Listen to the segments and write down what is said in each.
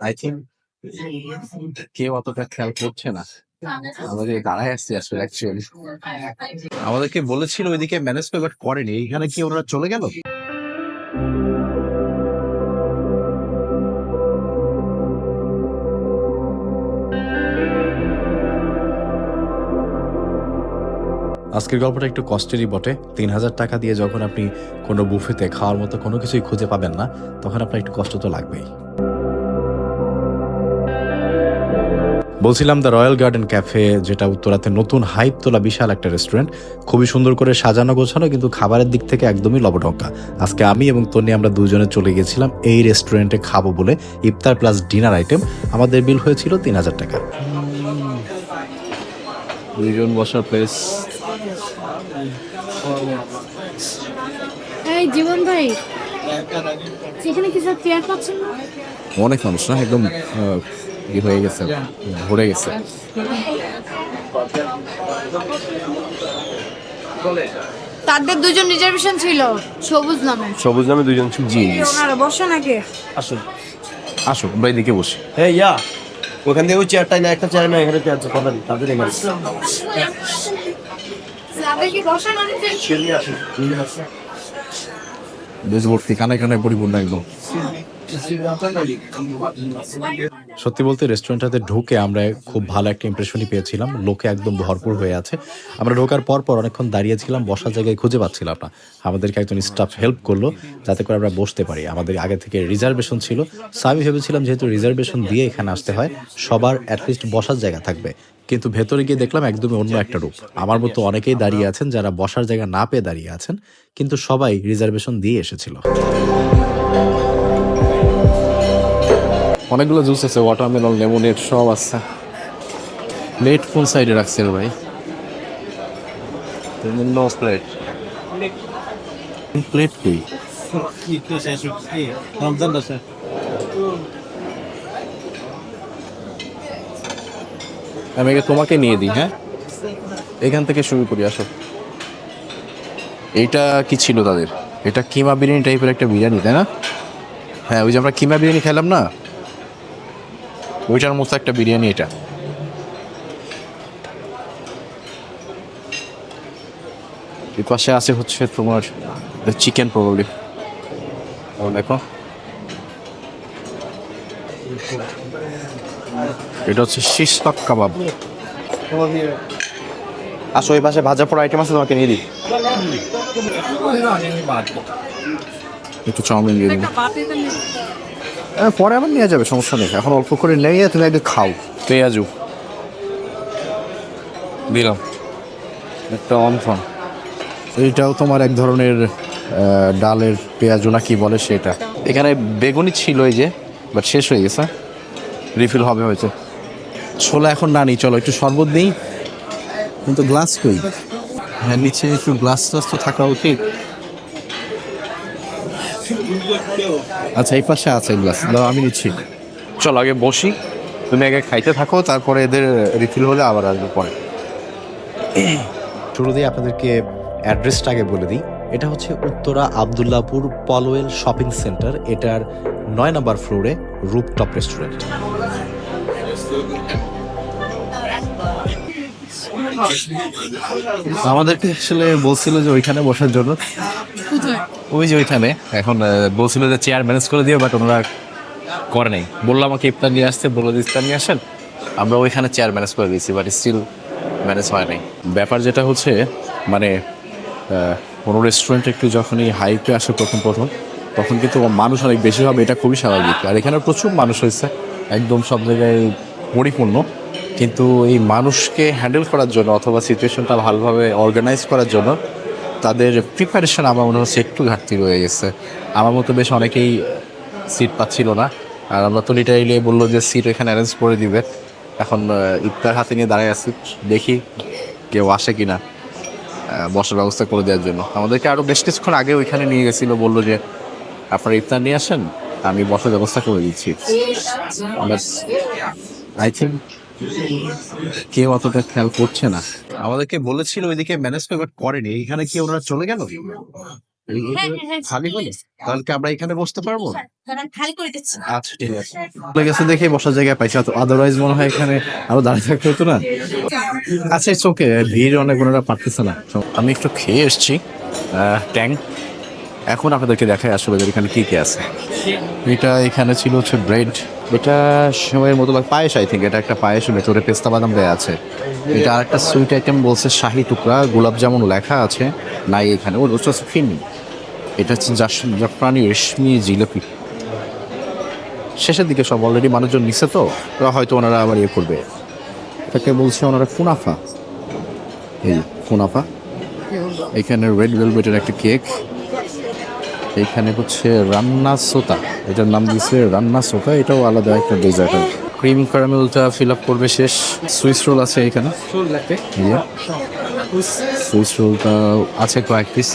I think কেউ অতটা খেয়াল করছে না। আমাদের দাঁড়ায় আসছে আসলে অ্যাকচুয়ালি আমাদেরকে বলেছিল ওইদিকে ম্যানেজ বাট করেনি। এইখানে কি ওনারা চলে গেল? আজকের গল্পটা একটু কষ্টেরই বটে। তিন হাজার টাকা দিয়ে যখন আপনি কোনো বুফেতে খাওয়ার মতো কোনো কিছুই খুঁজে পাবেন না, তখন আপনার একটু কষ্ট তো লাগবেই। বলছিলাম দ্য রয়্যাল গার্ডেন ক্যাফে, যেটা উত্তরাতে নতুন হাইপ তোলা বিশাল একটা রেস্টুরেন্ট। খুবই সুন্দর করে সাজানো গোছানো, কিন্তু খাবারের দিক থেকে একদমই লবঢঙ্কা আজকে আমি এবং তন্নি আমরা দুজনে চলে গেছিলাম এই রেস্টুরেন্টে খাব বলে। ইফতার প্লাস ডিনার আইটেম, আমাদের বিল হয়েছিল তিন হাজার টাকা। দুইজন বসার প্লেস এই জীবন ভাই সেখানে কি চেয়ার পাচ্ছেন না? অনেক মানুষ না একদম ই হয়ে গেছে ভরে গেছে। তাদের দুজন রিজার্ভেশন ছিল সবুজ নামে। সবুজ নামে দুজন ছিল। জি ওনারা বসে নাকি? আসুন। আসো আমরা এদিকে বসি। হ্যাঁ ইয়া ওখান থেকে ওই চেয়ারটাই না একটা চেয়ার না এখানে চেয়ার আছে কথা তাদের এখানে তাদের কি বসে না বেশ ভর্তি কানে কানে পরিপূর্ণ একদম। সত্যি বলতে রেস্টুরেন্টটাতে ঢুকে আমরা খুব ভালো একটা ইমপ্রেশনই পেয়েছিলাম। লোকে একদম ভরপুর হয়ে আছে। আমরা ঢোকার পর পর অনেকক্ষণ দাঁড়িয়েছিলাম বসার জায়গায় খুঁজে পাচ্ছিলাম না। আমাদেরকে একজন স্টাফ হেল্প করল যাতে করে আমরা বসতে পারি। আমাদের আগে থেকে রিজার্ভেশন ছিল। সো আমি ভেবেছিলাম যেহেতু রিজার্ভেশন দিয়ে এখানে আসতে হয় সবার অ্যাটলিস্ট বসার জায়গা থাকবে। কিন্তু ভেতরে গিয়ে দেখলাম একদমই অন্য একটা রূপ। আমার মতো অনেকেই দাঁড়িয়ে আছেন যারা বসার জায়গা না পেয়ে দাঁড়িয়ে আছেন কিন্তু সবাই রিজার্ভেশন দিয়ে এসেছিল। অনেকগুলো জুস আছে ওয়াটারমেলন লেমনেড সব আছে। প্লেট কোন সাইডে রাখছেন ভাই? নো প্লেট প্লেট কই? আমি আগে তোমাকে নিয়ে দিই হ্যাঁ? এখান থেকে শুরু করি, আসো। এইটা কি ছিল তাদের? এটা কিমা বিরিয়ানি টাইপের একটা বিরিয়ানি, তাই না? হ্যাঁ ওই যে আমরা কিমা বিরিয়ানি খেলাম না? ওইটার মতো একটা বিরিয়ানি এটা। পাশে আছে হচ্ছে তোমার চিকেন প্রবলি দেখো। এটা হচ্ছে শিশ তক কাবাব। আসো এই পাশে ভাজা পড়া আইটেম আছে তোমাকে নিয়ে দিই। একটু চাউমিন দিয়ে দিন হ্যাঁ, পরে আবার নিয়ে যাবে সমস্যা নেই। এখন অল্প করে নিয়ে তুমি একটু খাও। পেঁয়াজু। দিলাম। একটা অনফন এইটাও তোমার এক ধরনের ডালের পেঁয়াজু না কি বলে সেটা। এখানে বেগুনি ছিল এই যে। বাট শেষ হয়ে গেছে রিফিল হবে হয়েছে। ছোলা এখন না নিই চলো একটু শরবত নেই কিন্তু গ্লাস কই? হ্যাঁ নিচে একটু গ্লাস টাস তো থাকা উচিত। আচ্ছা এই পাশে আছে গ্লাস দাও, আমি নিচ্ছি। চলো, আগে বসি। তুমি আগে খাইতে থাকো, তারপরে এদের রিফিল হলে আবার আসবে পরে। শুরুতেই আপনাদেরকে অ্যাড্রেসটা আগে বলে দিই। এটা হচ্ছে উত্তরা আবদুল্লাপুর পলওয়েল শপিং সেন্টার এটার নয় নম্বর ফ্লোরে রুপটপ রেস্টুরেন্ট। আমাদেরকে আসলে বলছিল যে ওইখানে বসার জন্য। ওই যে ওইখানে। এখন বলছিল যে চেয়ার ম্যানেজ করে দিও বাট ওনারা করে নাই। বলল আমাকে ইফতার নিয়ে আসতে বলল যে ইফতার নিয়ে আসেন। আমরা ওইখানে চেয়ার ম্যানেজ করে দিয়েছি বাট স্টিল ম্যানেজ হয় নাই। ব্যাপার যেটা হচ্ছে মানে কোনো রেস্টুরেন্ট একটু যখনই হাইপে আসে প্রথম প্রথম তখন কিন্তু মানুষ অনেক বেশি হবে, এটা খুবই স্বাভাবিক। আর এখানে প্রচুর মানুষ হয়েছে, একদম সব জায়গায় পরিপূর্ণ। কিন্তু এই মানুষকে হ্যান্ডেল করার জন্য অথবা সিচুয়েশনটা ভালোভাবে অর্গানাইজ করার জন্য তাদের প্রিপারেশন আমার মনে হচ্ছে একটু ঘাটতি রয়ে গেছে। আমার মতো বেশ অনেকেই সিট পাচ্ছিল না। আর আমরা তো লিটারেলি বলল যে সিট এখানে অ্যারেঞ্জ করে দিবে। এখন ইফতার হাতে নিয়ে দাঁড়ায় আছি, দেখি কেউ আসে কি না বসার ব্যবস্থা করে দেওয়ার জন্য। আমাদেরকে আরও বেশ কিছুক্ষণ আগে ওইখানে নিয়ে গেছিল, বলল যে আপনারা ইফতার নিয়ে আসেন আমি বসার ব্যবস্থা করে দিচ্ছি। আই থিঙ্ক কেউ অতটা খেয়াল করছে না। আমাদেরকে বলেছিল ওইদিকে ম্যানেজ বাট করেনি এখানে কি ওনারা চলে গেল? হ্যাঁ, হ্যাঁ, হ্যাঁ। খালি আমরা এখানে বসতে পারব? আচ্ছা ঠিক আছে। চলে গেছে দেখে বসার জায়গায় পাইছি আদারওয়াইজ মনে হয় এখানে আরও দাঁড়িয়ে থাকতে হতো না। আচ্ছা ইটস ওকে ভিড় অনেক ওনারা পারতেছে না। আমি একটু খেয়ে এসেছি। ট্যাং এখন আপনাদেরকে দেখাই আসলে যে এখানে কি কি আছে। এটা এখানে ছিল হচ্ছে ব্রেড। এটা সময়ের মতো লাগে পায়েস আই থিঙ্ক এটা একটা পায়েস ভেতরে পেস্তা বাদাম দেওয়া আছে। এটা আরেকটা সুইট আইটেম বলছে শাহি টুকরা গোলাপ জামুন লেখা আছে নাই এখানে। ও হচ্ছে ফিনি। এটা হচ্ছে জাফরানি রেশমি জিলাপি। শেষের দিকে সব অলরেডি মানুষজন নিছে তো তো হয়তো ওনারা আবার ইয়ে করবে। এটাকে বলছে ওনারা কুনাফা। এই কুনাফা। এখানে রেড ভেলভেটের একটা কেক এখানে হচ্ছে রান্না সোতা। এটার নাম দিয়েছে রান্না সোতা। এটাও আলাদা একটা ডেজার্ট ক্রিম ক্যারামেলটা ফিল আপ করবে শেষ। সুইস রোল আছে এখানে। সুইস রোলটা আছে কয়েক পিস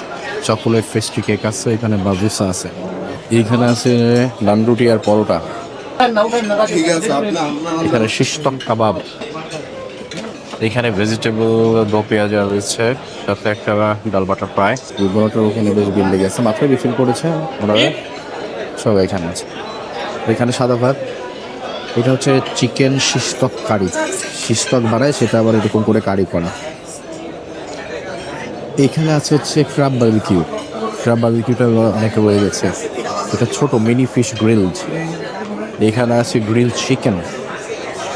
চকোলেট পেস্ট্রি কেক আছে এখানে বাবুসা আছে। এইখানে আছে নান রুটি আর পরোটা। এখানে শিষ্টক কাবাব। এখানে ভেজিটেবল দো পেঁয়াজ রয়েছে সাথে একটা ডাল বাটার ফ্রাই। বড়টার ওখানে বেশ বিল লেগে আছে। মাত্র রিফিল করেছে ওনারা সব এখানে আছে। এখানে সাদা ভাত। এটা হচ্ছে চিকেন শিষ্টক কারি শিষ্টক বানায় সেটা আবার এরকম করে কারি করা। এখানে আছে হচ্ছে ক্রাব বার্বিকিউ ক্রাব বার্বিকিউটা অনেকে রয়ে গেছে। এটা ছোট মিনি ফিশ গ্রিলড এখানে আছে গ্রিল চিকেন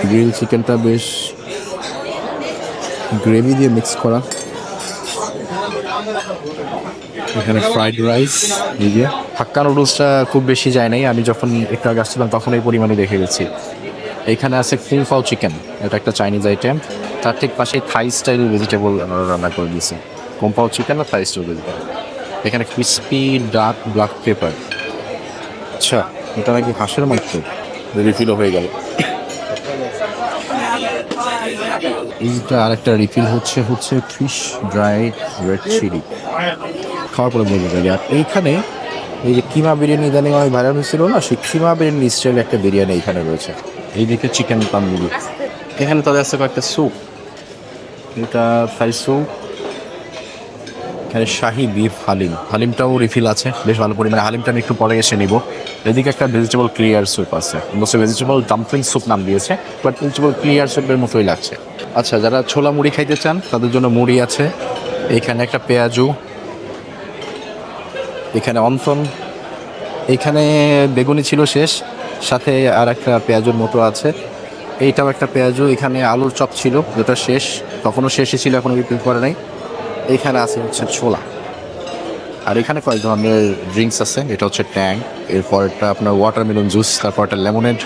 গ্রিল চিকেনটা বেশ গ্রেভি দিয়ে মিক্স করা। এখানে ফ্রাইড রাইস এই যে। হাক্কা নুডলসটা খুব বেশি যায় নাই। আমি যখন একটু আগে আসছিলাম তখন এই পরিমাণে দেখে গেছি। এখানে আছে কুংফাও চিকেন এটা একটা চাইনিজ আইটেম তার ঠিক পাশে থাই স্টাইল ভেজিটেবল রান্না করে দিয়েছে। কুম্পাও চিকেন আর থাই স্টাইল ভেজিটেবল এখানে ক্রিসপি ডার্ক ব্ল্যাক পেপার আচ্ছা এটা নাকি হাঁসের মাংস? রিফিলও হয়ে গেল। এইটা আরেকটা রিফিল হচ্ছে হচ্ছে ফিশ ড্রাই রেড চিলি খাওয়ার পরে বলব আর এইখানে এই যে কিমা বিরিয়ানি ইদানিং অনেক ভাইরাল হয়েছিল না, সেই কিমা বিরিয়ানি স্টাইল একটা বিরিয়ানি এখানে রয়েছে। এইদিকে চিকেন তান্দুরি এখানে তাদের আছে কয়েকটা স্যুপ এটা ফ্রাই স্যুপ এখানে শাহি বিফ হালিম। হালিমটাও রিফিল আছে, বেশ ভালো পরিমাণে। হালিমটা আমি একটু পরে এসে নিব। এদিকে একটা ভেজিটেবল ক্লিয়ার স্যুপ আছে। বলছে ভেজিটেবল ডাম্পলিং স্যুপ নাম দিয়েছে বাট ভেজিটেবল ক্লিয়ার স্যুপের মতোই লাগছে। আচ্ছা যারা ছোলা মুড়ি খাইতে চান, তাদের জন্য মুড়ি আছে। এখানে একটা পেঁয়াজু, এখানে অন্থন এখানে বেগুনি ছিল শেষ, সাথে আর একটা পেঁয়াজুর মতো আছে। এইটাও একটা পেঁয়াজু, এখানে আলুর চপ ছিল, যেটা শেষ, তখনও শেষই ছিল, এখনও বিক্রি করে নাই। এখানে আছে হচ্ছে ছোলা। আর এখানে কয়েক ধরনের ড্রিঙ্কস আছে, এটা হচ্ছে ট্যাং এরপর একটা আপনার ওয়াটারমেলন জুস তারপর একটা লেমনেড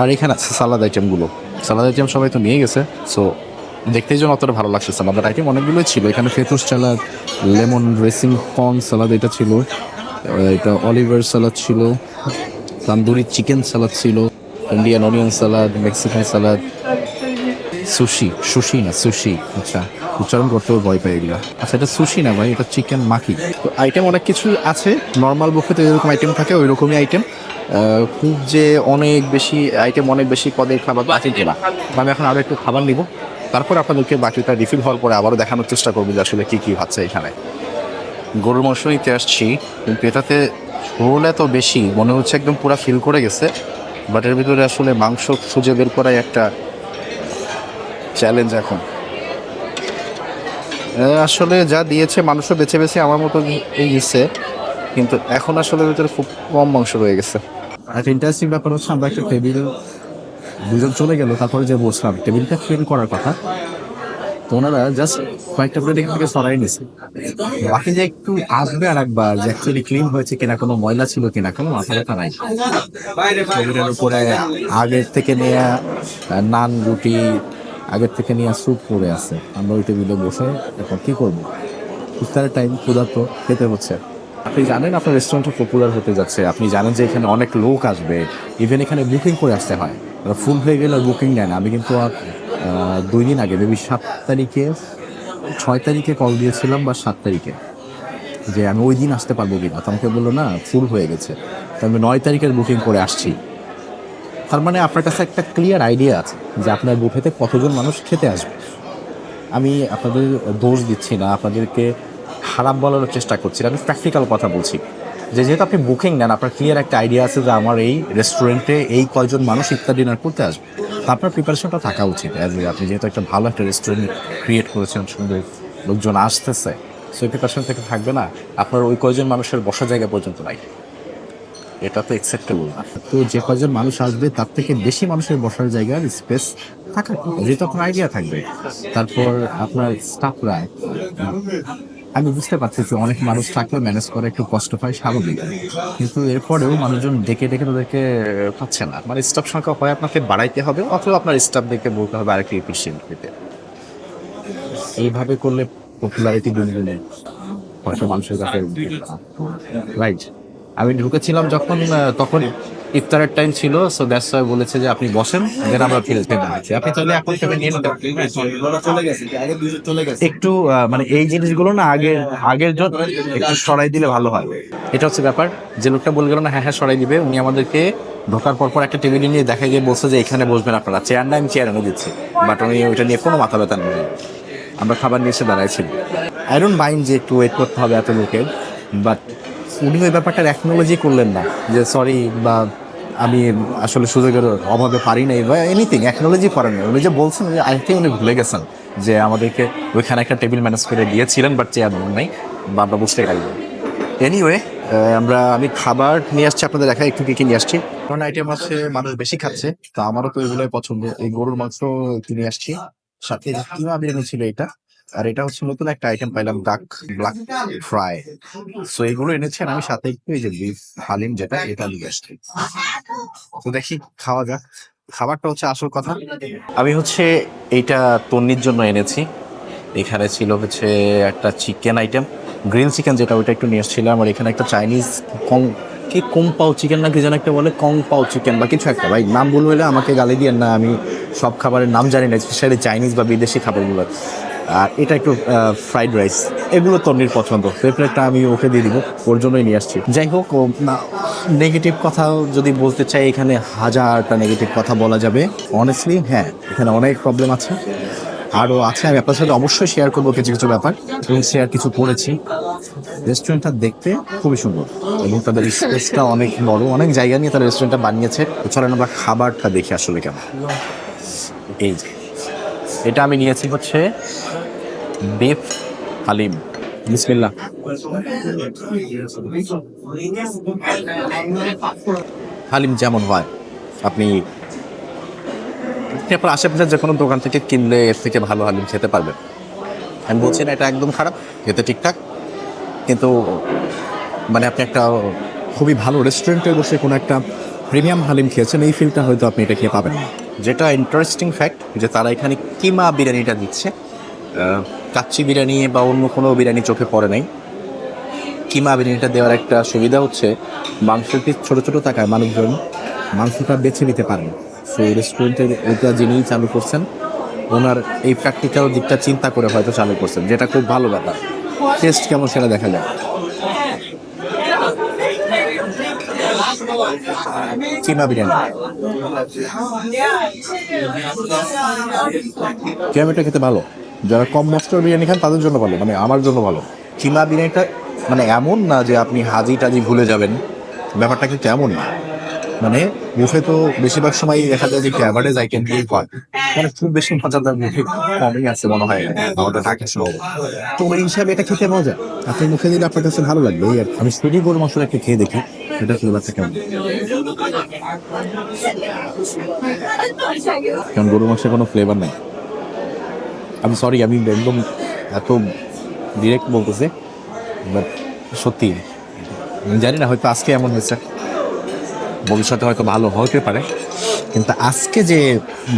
আর এখানে আছে সালাদ আইটেমগুলো সালাদ আইটেম সবাই তো নিয়ে গেছে সো দেখতেই যেন অতটা ভালো লাগছে। সালাদের আইটেম অনেকগুলোই ছিল, এখানে fattoush salad lemon racing corn salad এটা ছিল, এটা অলিভার সালাদ ছিল তান্দুরি চিকেন সালাদ ছিল Indian onion salad Mexican salad sushi sushi না সুশি আচ্ছা। উচ্চারণ করতেও ভয় পাই এগুলো আচ্ছা এটা সুশি না ভাই? এটা চিকেন মাখি তো আইটেম অনেক কিছু আছে। নর্মাল বুফেতে যেরকম আইটেম থাকে ওই রকমই আইটেম খুব যে অনেক বেশি আইটেম অনেক বেশি পদের খাবার তো আছে না। আমি এখন আরও একটু খাবার নিব। তারপর আপনাদেরকে বাকিটা রিফিল হওয়ার পরে আবারও দেখানোর চেষ্টা করব যে আসলে কী কী হচ্ছে এখানে। গরুর মাংস নিতে আসছি, কিন্তু এটাতে ঝোল এত বেশি, মনে হচ্ছে একদম পুরো ফিল করে গেছে। বাট এর ভিতরে আসলে মাংস খুঁজে বের করাই একটা চ্যালেঞ্জ এখন। আসলে যা দিয়েছে মানুষও বেছে বেছে আমার মতো এই গেছে কিন্তু এখন আসলে ভিতরে খুব কম মাংস রয়ে গেছে। আর ইন্টারেস্টিং ব্যাপার হচ্ছে আমরা একটা টেবিল দুজন চলে গেল তারপরে যে বসলাম টেবিলটা ক্লিন করার কথা। তো ওনারা জাস্ট কয়েকটা করে এখান থেকে সরাই নিছে। বাকি যে একটু আসবে আর একবার যে অ্যাকচুয়ালি ক্লিন হয়েছে কিনা কোনো ময়লা ছিল কিনা কোনো মাথা ব্যথা নাই। টেবিলের উপরে আগের থেকে নেওয়া আহ, নান রুটি আগের থেকে নেওয়া স্যুপ পড়ে আছে। আমরা ওই টেবিলে বসে এখন কি করব? ইফতারের টাইম ক্ষুধার্ত খেতে হচ্ছে। আপনি জানেন আপনার রেস্টুরেন্টটা পপুলার হতে যাচ্ছে। আপনি জানেন যে এখানে অনেক লোক আসবে। ইভেন এখানে বুকিং করে আসতে হয়। ফুল হয়ে গেলে বুকিং নেয় না। আমি কিন্তু আর, দুই দিন আগে বেবি সাত তারিখে ছয় তারিখে কল দিয়েছিলাম বা সাত তারিখে যে আমি ওই দিন আসতে পারব কিনা। তো আমাকে বলল না ফুল হয়ে গেছে। তো আমি নয় তারিখের বুকিং করে আসছি। তার মানে আপনার কাছে একটা ক্লিয়ার আইডিয়া আছে যে আপনার বুফেতে কতজন মানুষ খেতে আসবে। আমি আপনাদের দোষ দিচ্ছি না, আপনাদেরকে খারাপ বলার চেষ্টা করছি আমি প্র্যাকটিক্যাল কথা বলছি। যে যেহেতু আপনি বুকিং নেন, আপনার ক্লিয়ার একটা আইডিয়া আছে যে আমার এই রেস্টুরেন্টে এই কয়জন মানুষ ইফতার ডিনার করতে আসবে। আপনার প্রিপারেশনটা থাকা উচিত অ্যাজ আপনি যেহেতু একটা ভালো একটা রেস্টুরেন্ট ক্রিয়েট করেছেন, সুন্দর লোকজন আসতেছে সেই প্রিপারেশন থেকে থাকবে না। আপনার ওই কয়জন মানুষের বসার জায়গা পর্যন্ত নাই। এটা তো অ্যাকসেপ্টেবল তো যে কয়জন মানুষ আসবে, তার থেকে বেশি মানুষের বসার জায়গার স্পেস থাকার। যেহেতু আপনার আইডিয়া থাকবে। তারপর আপনার স্টাফরা আমি বুঝতে পারছি যে অনেক মানুষ থাকলে ম্যানেজ করে একটু কষ্ট পায়, স্বাভাবিক। কিন্তু এরপরেও মানুষজন ডেকে ডেকে তাদেরকে পাচ্ছে না। মানে স্টাফ সংখ্যা হয় আপনাকে বাড়াইতে হবে, অথবা আপনার স্টাফ দেখে বলতে হবে আরেকটু এফিসিয়েন্ট পেতে এইভাবে করলে পপুলারিটি দিনে হয়তো মানুষের কাছে রাইট আমি ঢুকেছিলাম যখন তখন ইফতারের টাইম ছিল সো দ্যাটস ওয়াই বলেছে যে আপনি বসেন দেন আমরা ফিরে যেতে পারছি আপনি তাহলে এখন থেকে নিয়ে নিতে একটু মানে এই জিনিসগুলো না আগে আগের জন্য একটু সরাই দিলে ভালো হয়। এটা হচ্ছে ব্যাপার, যে লোকটা বলে গেল না হ্যাঁ হ্যাঁ সরাই দিবে। উনি আমাদেরকে ঢোকার পর পর একটা টেবিল নিয়ে দেখাই গিয়ে বলছে যে, এখানে বসবেন আপনারা। চেয়ার না, আমি চেয়ার এনে দিচ্ছি। বাট উনি ওইটা নিয়ে কোনো মাথা ব্যথা নেই। আমরা খাবার নিয়ে এসে দাঁড়াইছি। আই ডোন্ট মাইন্ড যে একটু ওয়েট করতে হবে এত লোকের বাট উনি ওই ব্যাপারটা অ্যাকনোলজি করলেন না, যে সরি বা আমি আসলে সুযোগের অভাবে পারি নাই বা এনিথিং অ্যাকনোলজি করেন না উনি যে বলছেন যে আই থিঙ্ক উনি ভুলে গেছেন যে আমাদেরকে ওইখানে একটা টেবিল ম্যানেজ করে দিয়েছিলেন বাট চেয়ার নাই বা আমরা বুঝতে পারি এনিওয়ে আমরা, আমি খাবার নিয়ে আসছি আপনাদের দেখা একটু কি কি নিয়ে আসছি? কারণ আইটেম আছে, মানুষ বেশি খাচ্ছে, তো আমারও তো এগুলোই পছন্দ। এই গরুর মাংস নিয়ে আসছি। সাথে কিমা বিরিয়ানি ছিল এটা? আর এটা হচ্ছে নতুন একটা আইটেম পাইলাম ডাক ব্ল্যাক ফ্রাই সো এগুলো এনেছি আমি সাথে একটু এই যে বিফ হালিম যেটা, এটা নিয়ে আসছি। তো দেখি, খাওয়া যাক। খাবারটা হচ্ছে আসল কথা। আমি হচ্ছে এইটা তন্নির জন্য এনেছি। এখানে ছিল হচ্ছে একটা চিকেন আইটেম গ্রিল চিকেন যেটা, ওইটা একটু নিয়ে এসেছিলাম আর এখানে একটা চাইনিজ কং কি কং পাও চিকেন না কি যেন একটা বলে? কং পাও চিকেন বা কিছু একটা। ভাই, নাম বলব আমাকে গালি দিয়ে না। আমি সব খাবারের নাম জানি না স্পেশালি চাইনিজ বা বিদেশি খাবারগুলো। আর এটা একটু ফ্রাইড রাইস এগুলো তন্নির পছন্দ। প্লেটটা আমি ওকে দিয়ে দিব, ওর জন্যই নিয়ে আসছি। যাই হোক নেগেটিভ কথাও যদি বলতে চাই, এখানে হাজারটা নেগেটিভ কথা বলা যাবে। অনেস্টলি হ্যাঁ এখানে অনেক প্রবলেম আছে। আরও আছে, আমি আপনার সাথে অবশ্যই শেয়ার করব কিছু কিছু ব্যাপার। এবং শেয়ার কিছু করেছি। রেস্টুরেন্টটা দেখতে খুবই সুন্দর। এবং তাদের স্পেসটা অনেক বড়। অনেক জায়গা নিয়ে তারা রেস্টুরেন্টটা বানিয়েছে। চলেন আমরা খাবারটা দেখি আসলে কেমন। এই যে। এটা আমি নিয়েছি হচ্ছে বেফ হালিম। বিসমিল্লাহ। হালিম যেমন হয়, আপনি আপনি আপনার আশেপাশে যে কোনো দোকান থেকে কিনলে এর থেকে ভালো হালিম খেতে পারবেন। আমি বলছি না এটা একদম খারাপ, খেতে ঠিকঠাক, কিন্তু মানে আপনি একটা খুবই ভালো রেস্টুরেন্টে বসে কোনো একটা প্রিমিয়াম হালিম খেয়েছেন, এই ফিলটা হয়তো আপনি এটা খেয়ে পাবেন। যেটা ইন্টারেস্টিং ফ্যাক্ট যে তারা এখানে কিমা বিরিয়ানিটা দিচ্ছে। কাচ্চি বিরিয়ানি বা অন্য কোনো বিরিয়ানি চোখে পড়ে নাই। কিমা বিরিয়ানিটা দেওয়ার একটা সুবিধা হচ্ছে, মাংসের পিস ছোটো ছোটো থাকায় মানুষজন মাংসটা বেছে নিতে পারেন সেই রেস্টুরেন্টের ওটা যিনি চালু করছেন, ওনার এই প্র্যাকটিক্যাল দিকটা চিন্তা করে হয়তো চালু করছেন, যেটা খুব ভালো ব্যাপার। টেস্ট কেমন সেটা দেখা যায় কিমা বিরিয়ানি। কিমাটা খেতে ভালো। যারা কম মশলার বিরিয়ানি খান, তাদের জন্য ভালো মানে আমার জন্য ভালো। কিমা বিরিয়ানিটা মানে এমন না যে আপনি হাজি টাজি ভুলে যাবেন। ব্যাপারটা কিন্তু এমন না। মানে বুফে তো বেশিরভাগ সময় দেখা যায় যে একটু অ্যাভারেজ আইটেম দিয়ে হয় মানে খুব বেশি মজাদার বুফে কমই আছে মনে হয়। আমাদের শহরে। তো ওই হিসাবে এটা খেতে মজা। আপনি মুখে দিলে আপনার কাছে ভালো লাগবে। আমি সুজি গরু মশলা একটা খেয়ে দেখি। খেয়ে বাচ্চা কেমন? কারণ গরু মাংসের কোনো ফ্লেভার নেই? আমি সরি আমি একদম এত ডিরেক্ট বলতেছে বাট সত্যি জানি না, হয়তো আজকে এমন হয়েছে, ভবিষ্যতে হয়তো ভালো হতে পারে, কিন্তু আজকে যে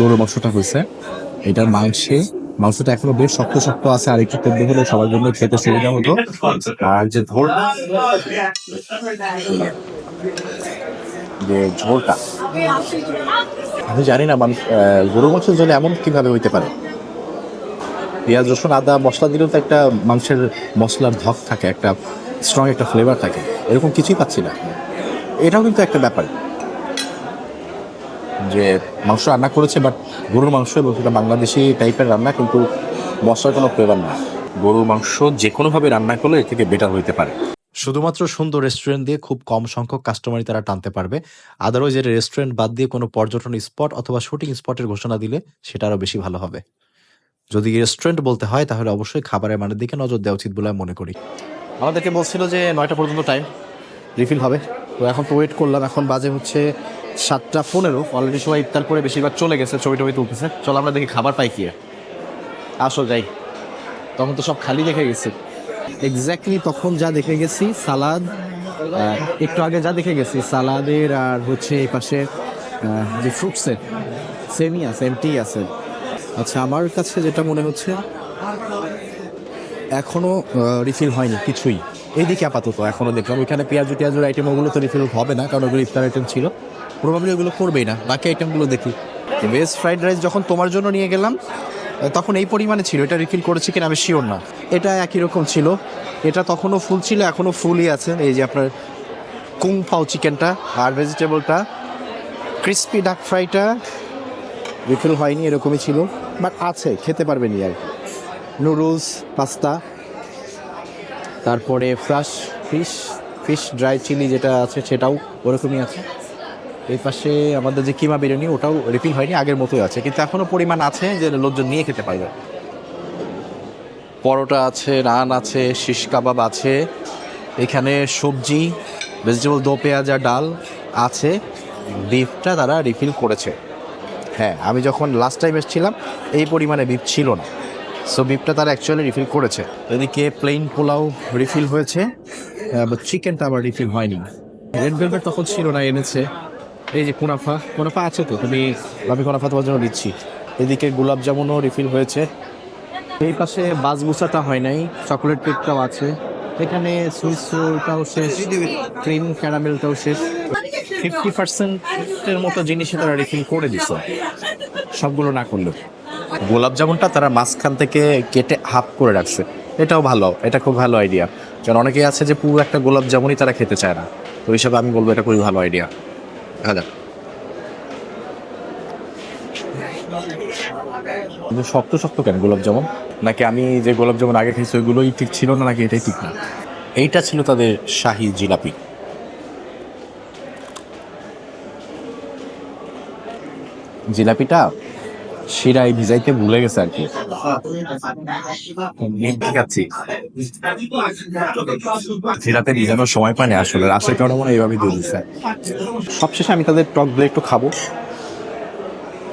গরু মাংসটা হয়েছে, এটার মাংসে মাংসটা এখনও বেশ শক্ত শক্ত আছে, আর একটু তেল হলে সবার জন্য খেতে সুবিধা হতো আর যে ঝোল যে ঝোলটা, আমি জানি না মানুষ গরু মাংসের জন্য এমন কীভাবে হইতে পারে? পেঁয়াজ, রসুন, আদা, মশলা দিলেও তো একটা মাংসের মশলার ধক থাকে, একটা স্ট্রং একটা ফ্লেভার থাকে। এরকম কিছুই পাচ্ছি না। এটাও কিন্তু একটা ব্যাপার। যে মাংস রান্না করেছে বাট গরুর মাংস এবং সেটা বাংলাদেশি টাইপের রান্না কিন্তু মশলার কোনো ফ্লেভার না। গরুর মাংস যে কোনোভাবে রান্না করলে এর থেকে বেটার হইতে পারে। শুধুমাত্র সুন্দর রেস্টুরেন্ট দিয়ে খুব কম সংখ্যক কাস্টমারই তারা টানতে পারবে। আদারওয়াইজ এর রেস্টুরেন্ট বাদ দিয়ে কোনো পর্যটন স্পট অথবা শুটিং স্পটের ঘোষণা দিলে সেটা আরও বেশি ভালো হবে। যদি রেস্টুরেন্ট বলতে হয় তাহলে অবশ্যই খাবারের মানের দিকে নজর দেওয়া উচিত বলে আমি মনে করি। আমাদেরকে বলছিল যে নয়টা পর্যন্ত টাইম রিফিল হবে। তো এখন তো ওয়েট করলাম। এখন বাজে হচ্ছে সাতটা পনেরো অলরেডি সবাই ইফতার করে বেশিরভাগ চলে গেছে, ছবি টবি তুলতেছে। চলো আমরা দেখি খাবার পাই কি। আসো যাই। তখন তো সব খালি দেখে গেছি। এক্স্যাক্টলি তখন যা দেখে গেছি, সালাদ একটু আগে যা দেখে গেছি, সালাদের আর হচ্ছে এই পাশে যে ফ্রুটসের সেমই আছে এমটি আছে। আচ্ছা আমার কাছে যেটা মনে হচ্ছে, এখনও রিফিল হয়নি, কিছুই। এইদিকে আপাতত, এখনও দেখলাম। ওইখানে পেঁয়াজু টিয়াজুর আইটেম ওগুলো তো রিফিল হবে না, কারণ ওগুলো ইফতার আইটেম ছিল। প্রবাবলি ওগুলো করবেই না। বাকি আইটেমগুলো দেখি। ভেজ ফ্রাইড রাইস যখন তোমার জন্য নিয়ে গেলাম, তখন এই পরিমাণে ছিল। এটা রিফিল করেছি কিনা আমি শিওর না। এটা একই রকম ছিল। এটা তখনও ফুল ছিল, এখনও ফুলই আছে। এই যে আপনার কুং ফাও চিকেনটা আর ভেজিটেবলটা ক্রিস্পি ডাক ফ্রাইটা রিফিল হয়নি, এরকমই ছিল। বাট আছে, খেতে পারবেনি আর নুডলস পাস্তা তারপরে fresh fish fish dry chilli যেটা আছে, সেটাও ওরকমই আছে। এই পাশে আমাদের যে কিমা বিরিয়ানি, ওটাও রিফিল হয়নি, আগের মতোই আছে। কিন্তু এখনও পরিমাণ আছে যে লোকজন নিয়ে খেতে পারবে। পরোটা আছে রান আছে, শিশ কাবাব আছে। এখানে সবজি ভেজিটেবল দো পেঁয়াজ আর ডাল আছে। বিফটা তারা রিফিল করেছে। হ্যাঁ আমি যখন লাস্ট টাইম এসেছিলাম, এই পরিমাণে বিফ ছিল না। সো বিফটা তারা অ্যাকচুয়ালি রিফিল করেছে। এদিকে প্লেন পোলাও রিফিল হয়েছে। চিকেনটা আবার রিফিল হয়নি। রেড ভেলভেট তখন ছিল না, এনেছে। এই যে কুনাফা কুনাফা আছে তো? তুমি, আমি কুনাফা তোমার জন্য দিচ্ছি এদিকে গোলাপ জামুনও রিফিল হয়েছে। এই পাশে বাসবুসাটা হয় নাই চকলেট কেকটাও আছে। এখানে সুইস রোলটাও শেষ ক্রিম ক্যারামেলটাও শেষ। ফিফটি পার্সেন্টের মতো জিনিসে তারা রিফিল করে দিছে। সবগুলো না করলেও গোলাপ জামুনটা তারা মাঝখান থেকে কেটে হাফ করে রাখছে। এটাও ভালো, এটা খুব ভালো আইডিয়া কারণ অনেকেই আছে যে পুরো একটা গোলাপ জামুনই তারা খেতে চায় না। তো হিসাবে আমি বলব এটা খুবই ভালো আইডিয়া দেখা। যাক শক্ত শক্ত কেন গোলাপজামুন? নাকি আমি যে গোলাপজামুন আগে খেয়েছি ওইগুলোই ঠিক ছিল না নাকি এটাই ঠিক না? এইটা ছিল তাদের শাহি জিলাপি। জিলাপিটা শিরায় ভিজাইতে ভুলে গেছে আর কি। খাচ্ছি? ভিজানোর সময় পায় না আসলে। রাশের কারণে মনে এইভাবেই দিয়ে দিচ্ছে। সবশেষে আমি তাদের টক দই একটু খাব।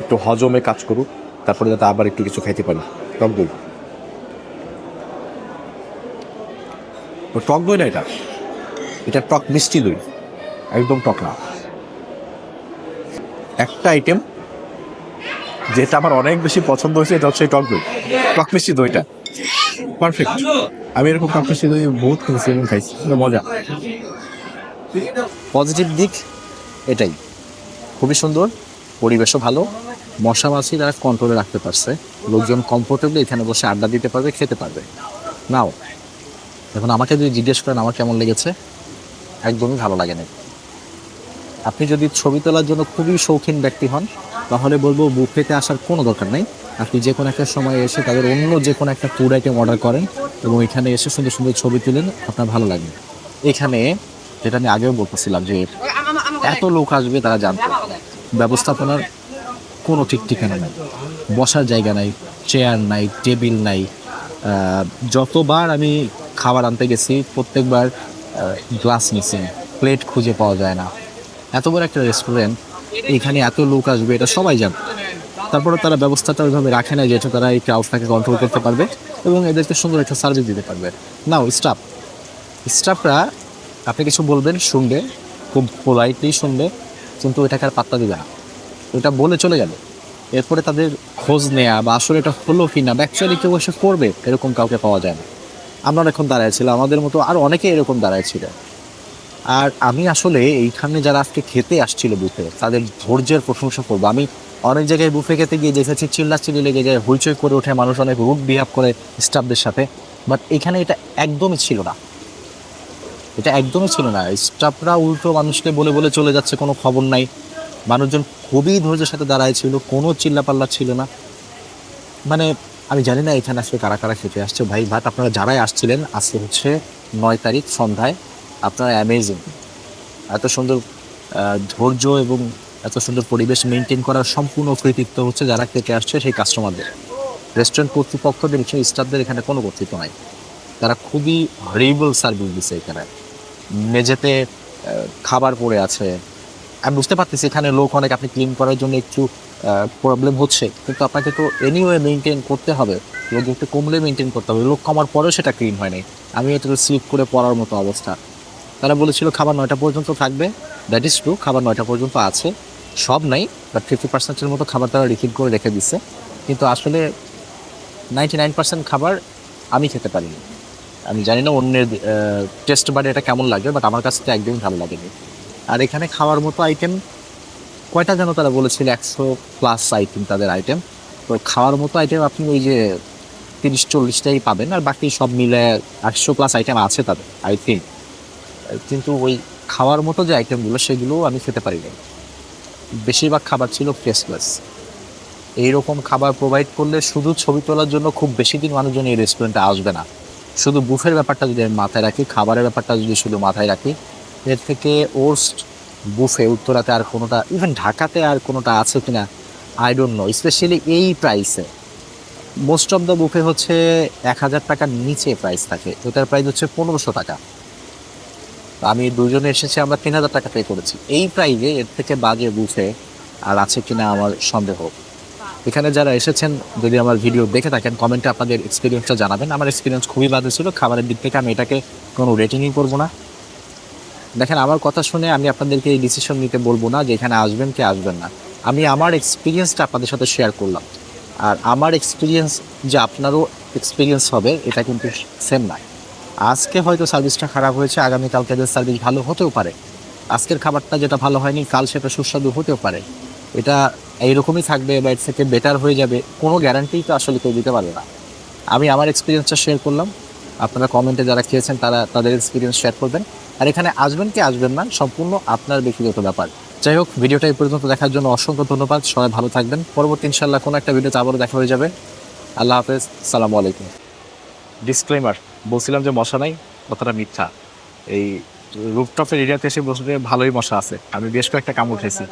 একটু হজমে কাজ করুক তারপরে যাতে আবার একটু কিছু খাইতে পারি। টক দই। টক দই না এটা? এটা টক মিষ্টি দই। একদম টক না। একটা আইটেম যেটা আমার অনেক বেশি পছন্দ হয়েছে, এটা হচ্ছে টক দই। টক মিষ্টি দইটা। পারফেক্ট আমি এরকম টক মিষ্টি দই বহুত খেয়েছি এবং খাইছি মজা। পজিটিভ দিক এটাই। খুবই সুন্দর, পরিবেশও ভালো মশা মাছি তারা কন্ট্রোলে রাখতে পারছে। লোকজন কমফোর্টেবলি এখানে বসে আড্ডা দিতে পারবে, খেতে পারবে। নাও এখন আমাকে যদি জিজ্ঞেস করেন, আমার কেমন লেগেছে? একদমই ভালো লাগে না আপনি যদি ছবি তোলার জন্য খুবই শৌখিন ব্যক্তি হন তাহলে বলব বুফেতে আসার কোনো দরকার নেই। আপনি যে কোনো একটা সময় এসে তাদের অন্য যে কোনো একটা ফুড আইটেম অর্ডার করেন এবং এখানে এসে সুন্দর সুন্দর ছবি তুলেন, আপনার ভালো লাগবে। এখানে যেটা আমি আগেও বলতেছিলাম যে এত লোক আসবে তারা জানতো ব্যবস্থাপনার কোনো ঠিক ঠিকানা নাই। বসার জায়গা নাই চেয়ার নাই টেবিল নাই। যতবার আমি খাবার আনতে গেছি, প্রত্যেকবার গ্লাস মিসিং প্লেট খুঁজে পাওয়া যায় না। এত বড় একটা রেস্টুরেন্ট এখানে এত লোক আসবে, এটা সবাই জানে। তারপরে তারা ব্যবস্থাটা ওইভাবে রাখে না যেটা তারা এই ক্রাউডটাকে কন্ট্রোল করতে পারবে এবং এদেরকে সুন্দর একটা সার্ভিস দিতে পারবে। নাও স্টাফ স্টাফরা আপনি কিছু বলবেন, শুনবে, খুব পোলাইটলি শুনবে, কিন্তু এটাকে আর পাত্তা দিবে না। এটা বলে চলে গেল। এরপরে তাদের খোঁজ নেওয়া বা আসলে এটা হলো কি না অ্যাকচুয়ালি কেউ এসে করবে, এরকম কাউকে পাওয়া যায় না। আমরা এখন দাঁড়ায় ছিলাম, আমাদের মতো আরও অনেকে এরকম দাঁড়ায় ছিল। আর আমি আসলে এইখানে যারা আজকে খেতে আসছিল বুফে, তাদের ধৈর্যের প্রশংসা করব। আমি অনেক জায়গায় বুফে খেতে গিয়ে দেখেছি চিল্লা চিল্লি লেগে যায় হইচই করে ওঠে মানুষ, অনেক রুট বিহেভ করে স্টাফদের সাথে। বাট এখানে এটা একদমই ছিল না। এটা একদমই ছিল না। স্টাফরা উল্টো মানুষকে বলে বলে চলে যাচ্ছে, কোনো খবর নাই। মানুষজন খুবই ধৈর্যের সাথে দাঁড়ায় ছিল, কোনো চিল্লাপাল্লা ছিল না। মানে আমি জানি না এখানে আসলে কারা কারা খেতে আসছে ভাই বাট আপনারা যারাই আসছিলেন, আজকে হচ্ছে নয় তারিখ সন্ধ্যায় আপনারা অ্যামেজিং এত সুন্দর ধৈর্য এবং এত সুন্দর পরিবেশ মেনটেন করার সম্পূর্ণ কৃতিত্ব হচ্ছে যারা খেতে আসছে সেই কাস্টমারদের রেস্টুরেন্ট কর্তৃপক্ষদের সেই স্টাফদের এখানে কোনো কর্তৃত্ব নাই। তারা খুবই হরিবল সার্ভিস দিচ্ছে এখানে। মেঝেতে খাবার পড়ে আছে। আমি বুঝতে পারতেছি এখানে লোক অনেক, আপনি ক্লিন করার জন্য একটু প্রবলেম হচ্ছে। কিন্তু আপনাকে তো এনিওয়ে মেনটেন করতে হবে। লোক একটু কমলে মেনটেন করতে হবে। লোক কমার পরেও সেটা ক্লিন হয়নি আমি এটা স্লিপ করে পড়ার মতো অবস্থা। তারা বলেছিল খাবার নয়টা পর্যন্ত থাকবে। দ্যাট ইজ ট্রু খাবার নয়টা পর্যন্ত আছে। সব নাই বাট ফিফটি পার্সেন্টের মতো খাবার তারা রিফিল করে রেখে দিচ্ছে কিন্তু আসলে নাইনটি নাইন পার্সেন্ট খাবার আমি খেতে পারিনি। আমি জানি না অন্যের টেস্ট বাড়ি এটা কেমন লাগবে বাট আমার কাছে তো একদমই ভালো লাগেনি। আর এখানে খাওয়ার মতো আইটেম কয়টা যেন তারা বলেছিল, একশো প্লাস আইটেম তাদের আইটেম তো খাওয়ার মতো আইটেম আপনি ওই যে তিরিশ, চল্লিশটাই পাবেন, আর বাকি সব মিলে একশো প্লাস আইটেম আছে তাদের আই থিঙ্ক কিন্তু ওই খাওয়ার মতো যে আইটেমগুলো সেগুলো আমি খেতে পারি পারিনি বেশিরভাগ খাবার ছিল ফ্রেশলেস এইরকম খাবার প্রোভাইড করলে শুধু ছবি তোলার জন্য খুব বেশি দিন মানুষজন এই রেস্টুরেন্টে আসবে না। শুধু বুফের ব্যাপারটা যদি আমি মাথায় রাখি, খাবারের ব্যাপারটা যদি শুধু মাথায় রাখি, এর থেকে ওর্স্ট বুফে উত্তরাতে আর কোনোটা ইভেন ঢাকাতে আর কোনোটা আছে কিনা আই ডোন্ট নো স্পেশালি এই প্রাইসে মোস্ট অফ দ্য বুফে হচ্ছে এক হাজার টাকার নিচে প্রাইস থাকে। ওটার প্রাইস হচ্ছে পনেরোশো টাকা। আমি দুজনে এসেছি, আমরা তিন হাজার টাকা পে করেছি। এই প্রাইজে এর থেকে বাজে বুফে আর আছে কিনা আমার সন্দেহ। এখানে যারা এসেছেন, যদি আমার ভিডিও দেখে থাকেন কমেন্টে আপনাদের এক্সপিরিয়েন্সটা জানাবেন। আমার এক্সপিরিয়েন্স খুবই বাজে ছিল, খাবারের দিক থেকে আমি এটাকে কোনো রেটিংই করব না। দেখেন, আমার কথা শুনে আমি আপনাদেরকে এই ডিসিশন নিতে বলব না যে এখানে আসবেন কি আসবেন না। আমি আমার এক্সপিরিয়েন্সটা আপনাদের সাথে শেয়ার করলাম। আর আমার এক্সপিরিয়েন্স যে আপনারও এক্সপিরিয়েন্স হবে, এটা কিন্তু সেম না আজকে হয়তো সার্ভিসটা খারাপ হয়েছে, আগামীকালকে এদের সার্ভিস ভালো হতেও পারে। আজকের খাবারটা যেটা ভালো হয়নি, কাল সেটা সুস্বাদু হতেও পারে। এটা এইরকমই থাকবে বা এর থেকে বেটার হয়ে যাবে, কোনো গ্যারান্টি তো আসলে কেউ দিতে পারবে না। আমি আমার এক্সপিরিয়েন্সটা শেয়ার করলাম। আপনারা কমেন্টে যারা খেয়েছেন, তারা তাদের এক্সপিরিয়েন্স শেয়ার করবেন। আর এখানে আসবেন কি আসবেন না, সম্পূর্ণ আপনার ব্যক্তিগত ব্যাপার। যাই হোক, ভিডিওটা এই পর্যন্ত দেখার জন্য অসংখ্য ধন্যবাদ। সবাই ভালো থাকবেন। পরবর্তী ইনশাল্লাহ কোনো একটা ভিডিওতে আবারও দেখা হয়ে যাবে। আল্লাহ হাফেজ। সালামু আলাইকুম। ডিসক্লেমার বলছিলাম যে মশা নাই, কথাটা মিথ্যা। এই রুফটপের এরিয়াতে এসে বসলে ভালোই মশা আছে। আমি বেশ কয়েকটা কামড় খেয়েছি।